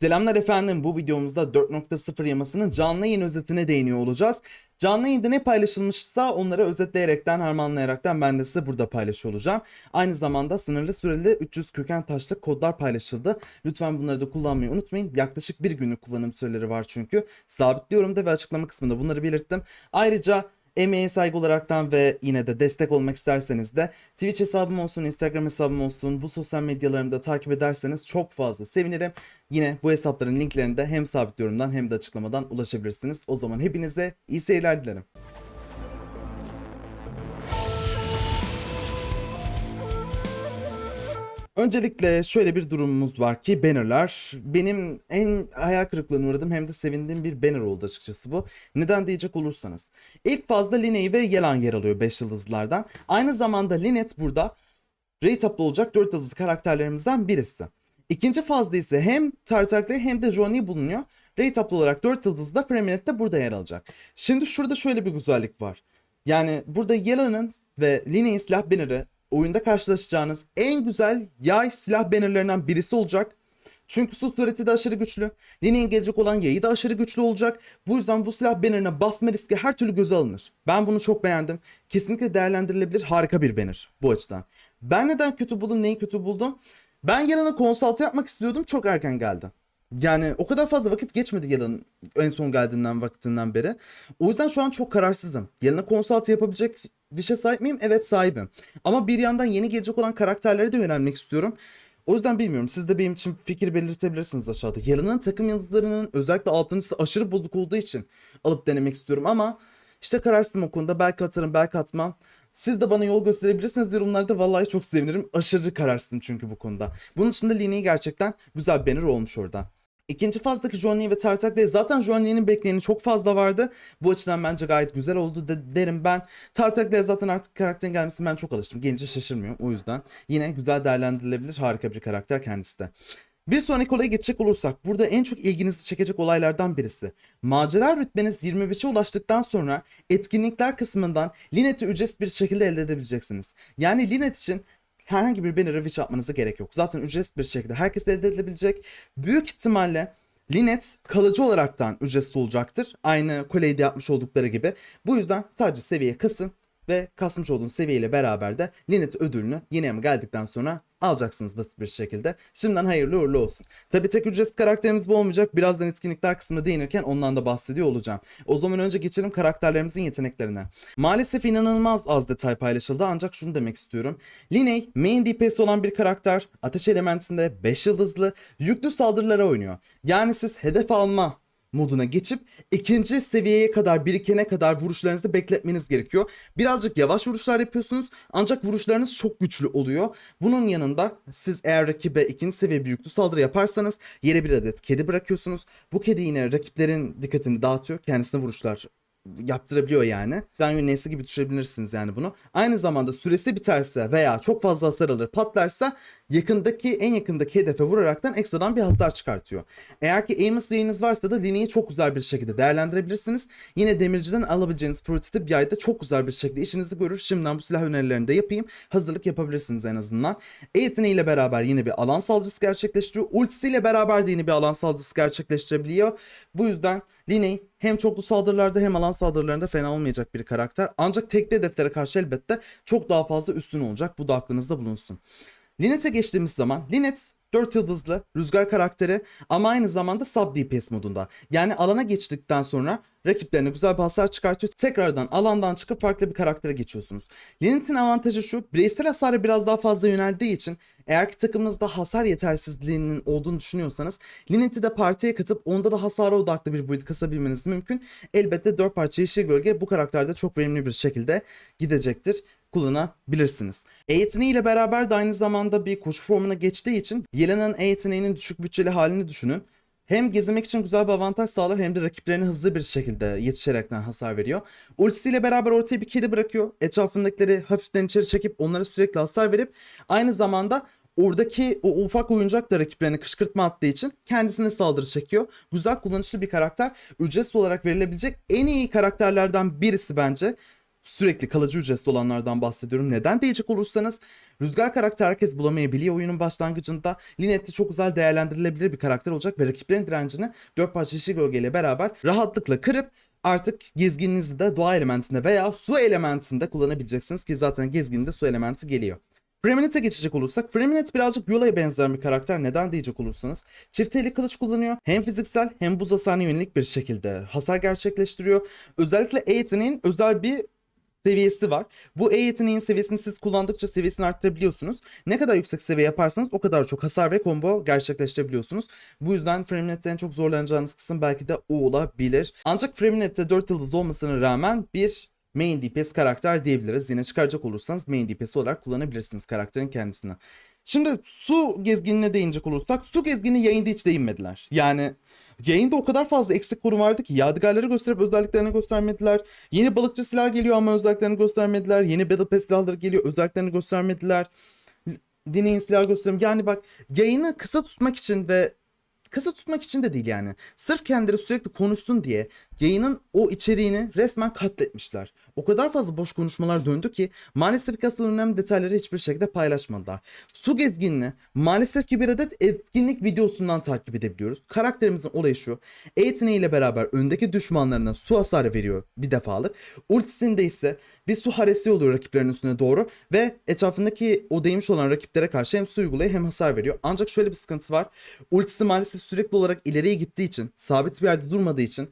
Selamlar efendim. Bu videomuzda 4.0 yamasının canlı yayın özetine değiniyor olacağız. Canlı yayında ne paylaşılmışsa onları özetleyerekten, harmanlayaraktan ben de size burada paylaşıyor olacağım. Aynı zamanda sınırlı süreli 300 köken taşlık kodlar paylaşıldı. Lütfen bunları da kullanmayı unutmayın. Yaklaşık bir günlük kullanım süreleri var çünkü. Sabitliyorum da ve açıklama kısmında bunları belirttim. Ayrıca emeğe saygı olaraktan ve yine de destek olmak isterseniz de Twitch hesabım olsun, Instagram hesabım olsun, bu sosyal medyalarımı da takip ederseniz çok fazla sevinirim. Yine bu hesapların linklerini de hem sabit yorumdan hem de açıklamadan ulaşabilirsiniz. O zaman hepinize iyi seyirler dilerim. Öncelikle şöyle bir durumumuz var ki bannerlar benim en hayal kırıklığına uğradım hem de sevindiğim bir banner oldu açıkçası bu. Neden diyecek olursanız. İlk fazla Liney ve Yelan yer alıyor 5 yıldızlardan. Aynı zamanda Linet burada rate up'lı olacak 4 yıldız karakterlerimizden birisi. İkinci fazda ise hem Tartaklı hem de Johnny bulunuyor. Rate up'lı olarak 4 yıldızı da Preminet de burada yer alacak. Şimdi şurada şöyle bir güzellik var. Yani burada Yelan'ın ve Liney'in silah banner'ı oyunda karşılaşacağınız en güzel yay silah bannerlarından birisi olacak. Çünkü sus sureti de aşırı güçlü. Liney'in gelecek olan yayı da aşırı güçlü olacak. Bu yüzden bu silah bannerına basma riski her türlü göze alınır. Ben bunu çok beğendim. Kesinlikle değerlendirilebilir harika bir banner bu açıdan. Ben neden kötü buldum, neyi kötü buldum? Ben Yalan'a konsaltı yapmak istiyordum. Çok erken geldi. Yani o kadar fazla vakit geçmedi Yalan'ın en son geldiğinden vaktinden beri. O yüzden şu an çok kararsızım. Yalan'a konsaltı yapabilecek bir şey sahip miyim? Evet sahibim. Ama bir yandan yeni gelecek olan karakterlere de yönelmek istiyorum. O yüzden bilmiyorum. Siz de benim için fikir belirtebilirsiniz aşağıda. Yalan'ın takım yıldızlarının özellikle altıncısı aşırı bozuk olduğu için alıp denemek istiyorum ama işte kararsızım o konuda. Belki atarım belki atmam. Siz de bana yol gösterebilirsiniz yorumlarda. Vallahi çok sevinirim. Aşırı kararsızım çünkü bu konuda. Bunun dışında Linea'yı gerçekten güzel bir banner olmuş orada. İkinci fazdaki Johnny ve Tartak'ta zaten Johnny'nin bekleyeni çok fazla vardı. Bu açıdan bence gayet güzel oldu de, derim ben. Tartak'ta zaten artık karakterin gelmesi ben çok alıştım. Gelince şaşırmıyorum o yüzden. Yine güzel değerlendirilebilir harika bir karakter kendisi de. Bir sonraki olaya geçecek olursak burada en çok ilginizi çekecek olaylardan birisi. Macera rütbeniz 25'e ulaştıktan sonra etkinlikler kısmından Linet'i ücretsiz bir şekilde elde edebileceksiniz. Yani Linet için herhangi bir banner'ı wish atmanıza gerek yok. Zaten ücretsiz bir şekilde herkes elde edilebilecek. Büyük ihtimalle Linet kalıcı olaraktan ücretsiz olacaktır. Aynı Kolei'de yapmış oldukları gibi. Bu yüzden sadece seviye kasın ve kasmış olduğunuz seviyeyle beraber de Linet ödülünü yeni yama geldikten sonra alacaksınız basit bir şekilde. Şimdiden hayırlı uğurlu olsun. Tabi tek ücretsiz karakterimiz bu olmayacak. Birazdan etkinlikler kısmına değinirken ondan da bahsediyor olacağım. O zaman önce geçelim karakterlerimizin yeteneklerine. Maalesef inanılmaz az detay paylaşıldı ancak şunu demek istiyorum. Liney main DPS olan bir karakter. Ateş elementinde 5 yıldızlı yüklü saldırılara oynuyor. Yani siz hedef alma moduna geçip ikinci seviyeye kadar birikene kadar vuruşlarınızı bekletmeniz gerekiyor. Birazcık yavaş vuruşlar yapıyorsunuz ancak vuruşlarınız çok güçlü oluyor. Bunun yanında siz eğer rakibe ikinci seviye büyüklü saldırı yaparsanız yere bir adet kedi bırakıyorsunuz. Bu kedi yine rakiplerin dikkatini dağıtıyor. Kendisine vuruşlar yaptırabiliyor yani. Ben neyse gibi düşürebilirsiniz yani bunu. Aynı zamanda süresi biterse veya çok fazla hasar alır patlarsa yakındaki en yakındaki hedefe vuraraktan ekstradan bir hasar çıkartıyor. Eğer ki Amos yayınız varsa da lineyi çok güzel bir şekilde değerlendirebilirsiniz. Yine demirciden alabileceğiniz prototip yayda çok güzel bir şekilde işinizi görür. Şimdiden bu silah önerilerini de yapayım. Hazırlık yapabilirsiniz en azından. E yeteneğiyle beraber yine bir alan saldırısı gerçekleştiriyor. Ultisiyle beraber de yine bir alan saldırısı gerçekleştirebiliyor. Bu yüzden Liney hem çoklu saldırılarda hem alan saldırılarında fena olmayacak bir karakter. Ancak tekli hedeflere karşı elbette çok daha fazla üstün olacak. Bu da aklınızda bulunsun. Linet'e geçtiğimiz zaman Linet 4 yıldızlı rüzgar karakteri ama aynı zamanda sub DPS modunda. Yani alana geçtikten sonra rakiplerine güzel bir hasar çıkartıyor. Tekrardan alandan çıkıp farklı bir karaktere geçiyorsunuz. Linet'in avantajı şu bireysel hasara biraz daha fazla yöneldiği için eğer ki takımınızda hasar yetersizliğinin olduğunu düşünüyorsanız Linet'i de partiye katıp onda da hasara odaklı bir build kasabilmeniz mümkün. Elbette 4 parça yeşil gölge bu karakterde çok verimli bir şekilde gidecektir kullanabilirsiniz. E yeteneğiyle beraber de aynı zamanda bir koşu formuna geçtiği için Yelena'nın E yeteneğinin düşük bütçeli halini düşünün. Hem gezinmek için güzel bir avantaj sağlar hem de rakiplerine hızlı bir şekilde yetişerekten hasar veriyor. Ultisiyle beraber ortaya bir kedi bırakıyor. Etrafındakileri hafiften içeri çekip onlara sürekli hasar verip aynı zamanda oradaki o ufak oyuncak da rakiplerine kışkırtma attığı için kendisine saldırı çekiyor. Güzel kullanışlı bir karakter. Ücretsiz olarak verilebilecek en iyi karakterlerden birisi bence. Sürekli kalıcı ücretsiz olanlardan bahsediyorum. Neden diyecek olursanız Rüzgar karakter herkes bulamayabiliyor oyunun başlangıcında. Linetti çok güzel değerlendirilebilir bir karakter olacak ve rakiplerin direncini 4 parça yeşil gölgeyle beraber rahatlıkla kırıp artık gezgininizi de doğa elementinde veya su elementinde kullanabileceksiniz ki zaten gezginde su elementi geliyor. Freminet'e geçecek olursak Freminet birazcık Yula'ya benzeyen bir karakter neden diyecek olursanız çift eli kılıç kullanıyor. Hem fiziksel hem buz hasarına yönelik bir şekilde hasar gerçekleştiriyor. Özellikle E özel bir seviyesi var. Bu E yeteneğin seviyesini siz kullandıkça seviyesini arttırabiliyorsunuz. Ne kadar yüksek seviye yaparsanız o kadar çok hasar ve combo gerçekleştirebiliyorsunuz. Bu yüzden Framinet'te en çok zorlanacağınız kısım belki de o olabilir. Ancak Framinet'te 4 yıldızlı olmasına rağmen bir main DPS karakter diyebiliriz. Yine çıkaracak olursanız main DPS olarak kullanabilirsiniz karakterin kendisini. Şimdi su gezginine değinecek olursak su gezgini yayında hiç değinmediler. Yani yayında o kadar fazla eksik konu vardı ki yadigarları gösterip özelliklerini göstermediler. Yeni balıkçı silah geliyor ama özelliklerini göstermediler. Yeni Battle Pass silahları geliyor özelliklerini göstermediler. Dinleyin silah gösterim. Yani bak yayını kısa tutmak için ve kısa tutmak için de değil yani. Sırf kendileri sürekli konuşsun diye yayının o içeriğini resmen katletmişler. O kadar fazla boş konuşmalar döndü ki maalesef ki asıl önemli detayları hiçbir şekilde paylaşmadılar. Su gezginini maalesef ki bir adet etkinlik videosundan takip edebiliyoruz. Karakterimizin olayı şu. E yeteneğiyle beraber öndeki düşmanlarına su hasarı veriyor bir defalık. Ultisinde ise bir su haresi oluyor rakiplerin üstüne doğru ve etrafındaki o değmiş olan rakiplere karşı hem su uyguluyor hem hasar veriyor. Ancak şöyle bir sıkıntı var. Ultisi maalesef sürekli olarak ileriye gittiği için, sabit bir yerde durmadığı için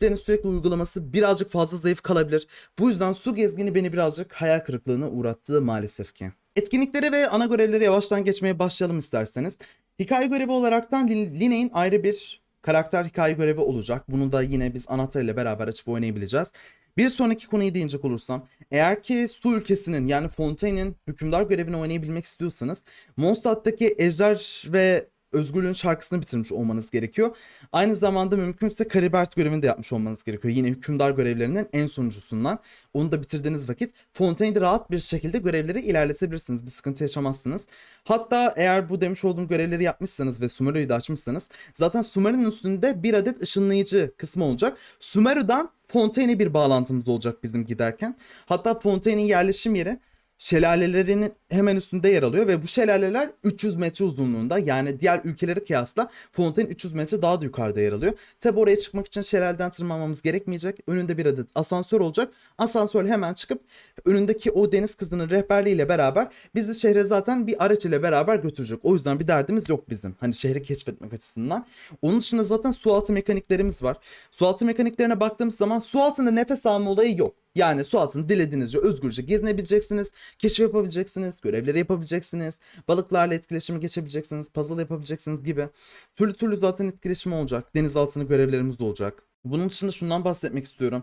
rakiplerin sürekli uygulaması birazcık fazla zayıf kalabilir. Bu yüzden su gezgini beni birazcık hayal kırıklığına uğrattı maalesef ki. Etkinliklere ve ana görevlere yavaştan geçmeye başlayalım isterseniz. Hikaye görevi olaraktan Lin- Line'in ayrı bir karakter hikaye görevi olacak. Bunu da yine biz anahtar ile beraber açıp oynayabileceğiz. Bir sonraki konuya değinecek olursam, eğer ki su ülkesinin yani Fontaine'in hükümdar görevini oynayabilmek istiyorsanız, Mondstadt'taki Ejder ve Özgürlüğün şarkısını bitirmiş olmanız gerekiyor. Aynı zamanda mümkünse Karibert görevini de yapmış olmanız gerekiyor. Yine hükümdar görevlerinin en sonuncusundan. Onu da bitirdiğiniz vakit Fontaine'de rahat bir şekilde görevleri ilerletebilirsiniz. Bir sıkıntı yaşamazsınız. Hatta eğer bu demiş olduğum görevleri yapmışsanız ve Sumeru'yu da açmışsanız zaten Sumeru'nun üstünde bir adet ışınlayıcı kısmı olacak. Sumeru'dan Fontaine'e bir bağlantımız olacak bizim giderken. Hatta Fontaine'in yerleşim yeri şelalelerinin hemen üstünde yer alıyor ve bu şelaleler 300 metre uzunluğunda yani diğer ülkelere kıyasla Fontaine 300 metre daha da yukarıda yer alıyor. Tabi oraya çıkmak için şelaleden tırmanmamız gerekmeyecek. Önünde bir adet asansör olacak. Asansör hemen çıkıp önündeki o deniz kızının rehberliğiyle beraber bizi şehre zaten bir araç ile beraber götürecek. O yüzden bir derdimiz yok bizim. Hani şehri keşfetmek açısından. Onun dışında zaten su altı mekaniklerimiz var. Su altı mekaniklerine baktığımız zaman su altında nefes alma olayı yok. Yani su altını dilediğinizce özgürce gezinebileceksiniz, keşif yapabileceksiniz, görevleri yapabileceksiniz, balıklarla etkileşimi geçebileceksiniz, puzzle yapabileceksiniz gibi. Türlü türlü zaten etkileşimi olacak. Deniz altını görevlerimiz de olacak. Bunun dışında şundan bahsetmek istiyorum.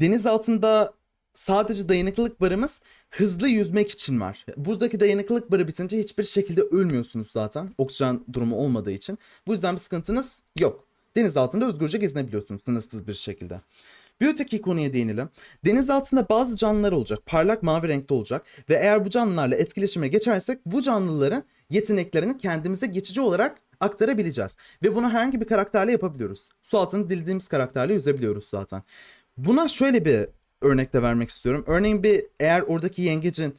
Deniz altında sadece dayanıklılık barımız hızlı yüzmek için var. Buradaki dayanıklılık barı bitince hiçbir şekilde ölmüyorsunuz zaten. Oksijen durumu olmadığı için. Bu yüzden bir sıkıntınız yok. Deniz altında özgürce gezinebiliyorsunuz sınırsız bir şekilde. Bir öteki konuya değinelim. Deniz altında bazı canlılar olacak. Parlak mavi renkte olacak. Ve eğer bu canlılarla etkileşime geçersek bu canlıların yeteneklerini kendimize geçici olarak aktarabileceğiz. Ve bunu herhangi bir karakterle yapabiliyoruz. Su altında dilediğimiz karakterle yüzebiliyoruz zaten. Buna şöyle bir örnek de vermek istiyorum. Örneğin bir eğer oradaki yengecin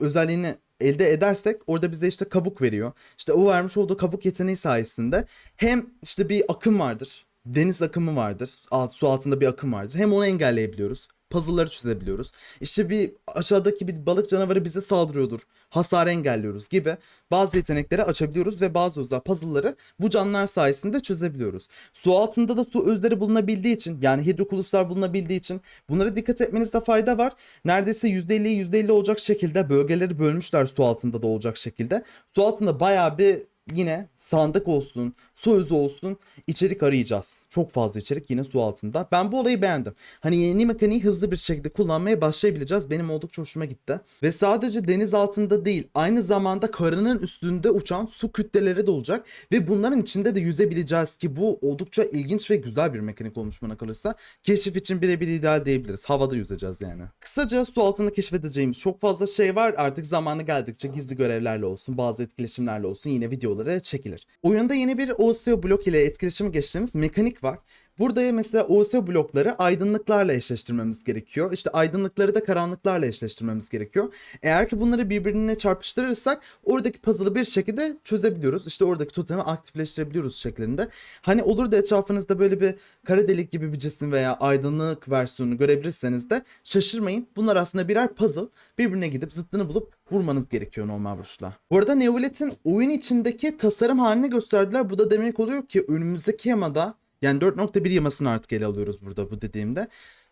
özelliğini elde edersek orada bize işte kabuk veriyor. İşte o vermiş olduğu kabuk yeteneği sayesinde hem işte bir akım vardır. Deniz akımı vardır. Alt, su altında bir akım vardır. Hem onu engelleyebiliyoruz. Puzzle'ları çözebiliyoruz. İşte bir aşağıdaki bir balık canavarı bize saldırıyordur. Hasarı engelliyoruz gibi bazı yetenekleri açabiliyoruz ve bazı özel puzzle'ları bu canlılar sayesinde çözebiliyoruz. Su altında da su özleri bulunabildiği için yani hidrokuluslar bulunabildiği için bunlara dikkat etmenizde fayda var. Neredeyse %50'ye %50 olacak şekilde bölgeleri bölmüşler su altında da olacak şekilde. Su altında bayağı bir yine sandık olsun, su özü olsun içerik arayacağız. Çok fazla içerik yine su altında. Ben bu olayı beğendim. Hani yeni mekaniği hızlı bir şekilde kullanmaya başlayabileceğiz. Benim oldukça hoşuma gitti. Ve sadece deniz altında değil, aynı zamanda karının üstünde uçan su kütleleri de olacak. Ve bunların içinde de yüzebileceğiz ki bu oldukça ilginç ve güzel bir mekanik olmuş bana kalırsa. Keşif için birebir ideal diyebiliriz. Havada yüzeceğiz yani. Kısaca su altında keşfedeceğimiz çok fazla şey var. Artık zamanı geldikçe gizli görevlerle olsun, bazı etkileşimlerle olsun yine videoları çekilir. Oyunda yeni bir OSO blok ile etkileşimi geçtiğimiz mekanik var. Burada mesela OS blokları aydınlıklarla eşleştirmemiz gerekiyor. İşte aydınlıkları da karanlıklarla eşleştirmemiz gerekiyor. Eğer ki bunları birbirine çarpıştırırsak oradaki puzzle'ı bir şekilde çözebiliyoruz. İşte oradaki totemi aktifleştirebiliyoruz şeklinde. Hani olur da etrafınızda böyle bir kara delik gibi bir cisim veya aydınlık versiyonunu görebilirseniz de şaşırmayın. Bunlar aslında birer puzzle. Birbirine gidip zıttını bulup vurmanız gerekiyor normal vuruşla. Bu arada Neolet'in oyun içindeki tasarım halini gösterdiler. Bu da demek oluyor ki önümüzdeki yamada yani 4.1 yamasını artık ele alıyoruz burada bu dediğimde.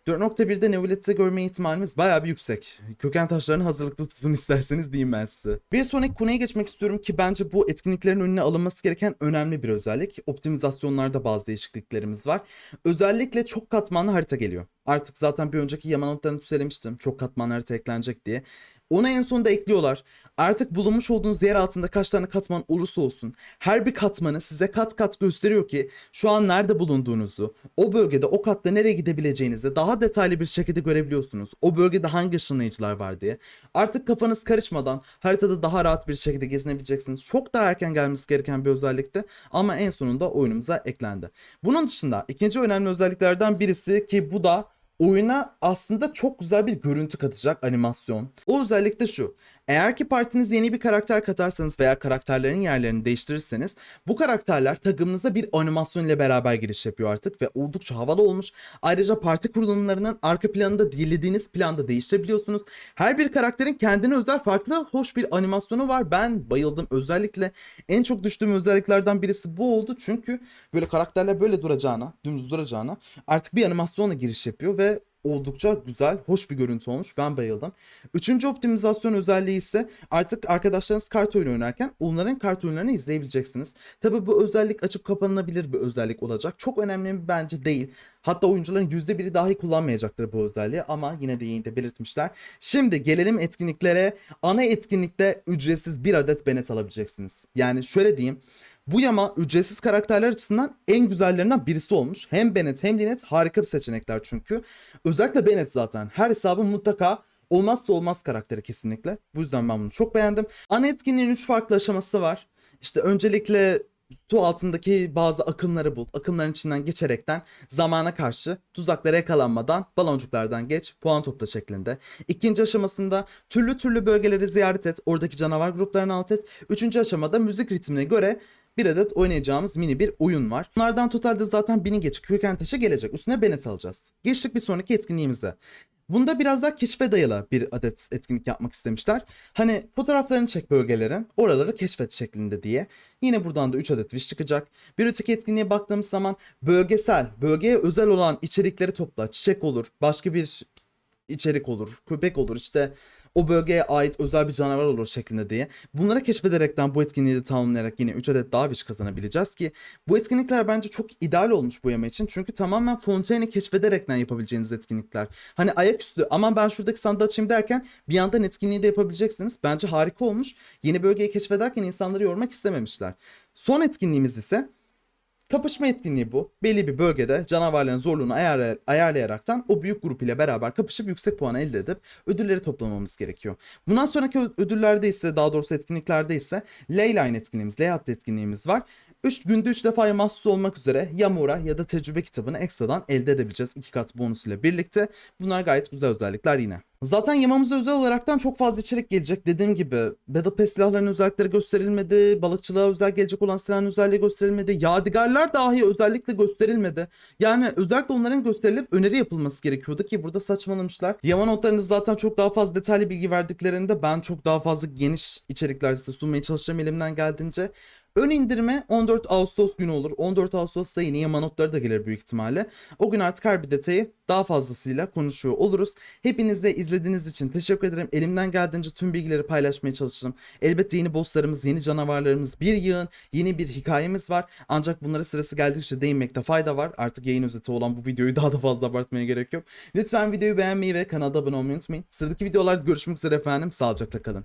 4.1'de Neolet'te görme ihtimalimiz bayağı bir yüksek. Köken taşlarını hazırlıklı tutun isterseniz diyeyim ben size. Bir sonraki konuya geçmek istiyorum ki bence bu etkinliklerin önüne alınması gereken önemli bir özellik. Optimizasyonlarda bazı değişikliklerimiz var. Özellikle çok katmanlı harita geliyor. Artık zaten bir önceki yama notlarını söylemiştim. Çok katmanlı harita eklenecek diye. Ona en sonunda ekliyorlar. Artık bulunmuş olduğunuz yer altında kaç tane katman olursa olsun her bir katmanı size kat kat gösteriyor ki şu an nerede bulunduğunuzu, o bölgede o katta nereye gidebileceğinizi daha detaylı bir şekilde görebiliyorsunuz. O bölgede hangi ışınlayıcılar var diye. Artık kafanız karışmadan haritada daha rahat bir şekilde gezinebileceksiniz. Çok daha erken gelmesi gereken bir özellikti ama en sonunda oyunumuza eklendi. Bunun dışında ikinci önemli özelliklerden birisi ki bu da oyuna aslında çok güzel bir görüntü katacak animasyon. O özellik de şu. Eğer ki partiniz yeni bir karakter katarsanız veya karakterlerin yerlerini değiştirirseniz bu karakterler takımınıza bir animasyon ile beraber giriş yapıyor artık ve oldukça havalı olmuş. Ayrıca parti kurulumlarının arka planını da dilediğiniz planda değiştirebiliyorsunuz. Her bir karakterin kendine özel farklı hoş bir animasyonu var. Ben bayıldım. Özellikle en çok düştüğüm özelliklerden birisi bu oldu. Çünkü böyle karakterler böyle duracağına, dümdüz duracağına artık bir animasyonla giriş yapıyor ve oldukça güzel, hoş bir görüntü olmuş. Ben bayıldım. Üçüncü optimizasyon özelliği ise artık arkadaşlarınız kart oyunu oynarken onların kart oyunlarını izleyebileceksiniz. Tabi bu özellik açıp kapanabilir bir özellik olacak. Çok önemli bence değil. Hatta oyuncuların %1'i dahi kullanmayacaktır bu özelliği ama yine de de belirtmişler. Şimdi gelelim etkinliklere. Ana etkinlikte ücretsiz bir adet benet alabileceksiniz. Yani şöyle diyeyim. Bu yama ücretsiz karakterler açısından en güzellerinden birisi olmuş. Hem Bennett hem Lynette harika bir seçenekler çünkü. Özellikle Bennett zaten. Her hesabın mutlaka olmazsa olmaz karakteri kesinlikle. Bu yüzden ben bunu çok beğendim. Ana etkinliğin 3 farklı aşaması var. İşte öncelikle su altındaki bazı akımları bul. Akımların içinden geçerekten zamana karşı tuzaklara yakalanmadan baloncuklardan geç puan topla şeklinde. İkinci aşamasında türlü türlü bölgeleri ziyaret et. Oradaki canavar gruplarını alt et. Üçüncü aşamada müzik ritmine göre bir adet oynayacağımız mini bir oyun var. Bunlardan totalde zaten bini geç köken taşı gelecek. Üstüne Bennett alacağız. Geçtik bir sonraki etkinliğimize. Bunda biraz daha keşfe dayalı bir adet etkinlik yapmak istemişler. Hani fotoğraflarını çek bölgelerin, oraları keşfet şeklinde diye. Yine buradan da 3 adet wish çıkacak. Bir öteki etkinliğe baktığımız zaman bölgesel, bölgeye özel olan içerikleri topla. Çiçek olur, başka bir içerik olur, köpek olur, işte o bölgeye ait özel bir canavar olur şeklinde diye. Bunları keşfederekten bu etkinliği de tamamlayarak yine 3 adet daha kazanabileceğiz ki bu etkinlikler bence çok ideal olmuş bu yama için. Çünkü tamamen Fontaine'i keşfederekten yapabileceğiniz etkinlikler. Hani ayaküstü aman ben şuradaki sandığı açayım derken bir yandan etkinliği de yapabileceksiniz. Bence harika olmuş. Yeni bölgeyi keşfederken insanları yormak istememişler. Son etkinliğimiz ise Kapışma etkinliği bu. Belli bir bölgede canavarların zorluğunu ayar, ayarlayaraktan o büyük grup ile beraber kapışıp yüksek puan elde edip ödülleri toplamamız gerekiyor. Bundan sonraki ödüllerde ise daha doğrusu etkinliklerde ise Leyline etkinliğimiz, Leyhat etkinliğimiz var. 3 günde 3 defa mahsus olmak üzere Yamura ya da tecrübe kitabını ekstradan elde edebileceğiz 2 kat bonus ile birlikte. Bunlar gayet güzel özellikler yine. Zaten yamamıza özel olaraktan çok fazla içerik gelecek. Dediğim gibi Battle Pass silahlarının özellikleri gösterilmedi. Balıkçılığa özel gelecek olan silahın özelliği gösterilmedi. Yadigarlar dahi özellikle gösterilmedi. Yani özellikle onların gösterilip öneri yapılması gerekiyordu ki burada saçmalamışlar. Yama notlarında zaten çok daha fazla detaylı bilgi verdiklerinde ben çok daha fazla geniş içerikler size sunmaya çalışacağım elimden geldiğince. Ön indirme 14 Ağustos günü olur. 14 Ağustos'ta yine yama notları da gelir büyük ihtimalle. O gün artık her bir detayı daha fazlasıyla konuşuyor oluruz. Hepinize izlediğiniz için teşekkür ederim. Elimden geldiğince tüm bilgileri paylaşmaya çalıştım. Elbette yeni bosslarımız, yeni canavarlarımız, bir yığın, yeni bir hikayemiz var. Ancak bunlara sırası geldikçe değinmekte fayda var. Artık yayın özeti olan bu videoyu daha da fazla abartmaya gerek yok. Lütfen videoyu beğenmeyi ve kanala abone olmayı unutmayın. Sıradaki videolarda görüşmek üzere efendim. Sağlıcakla kalın.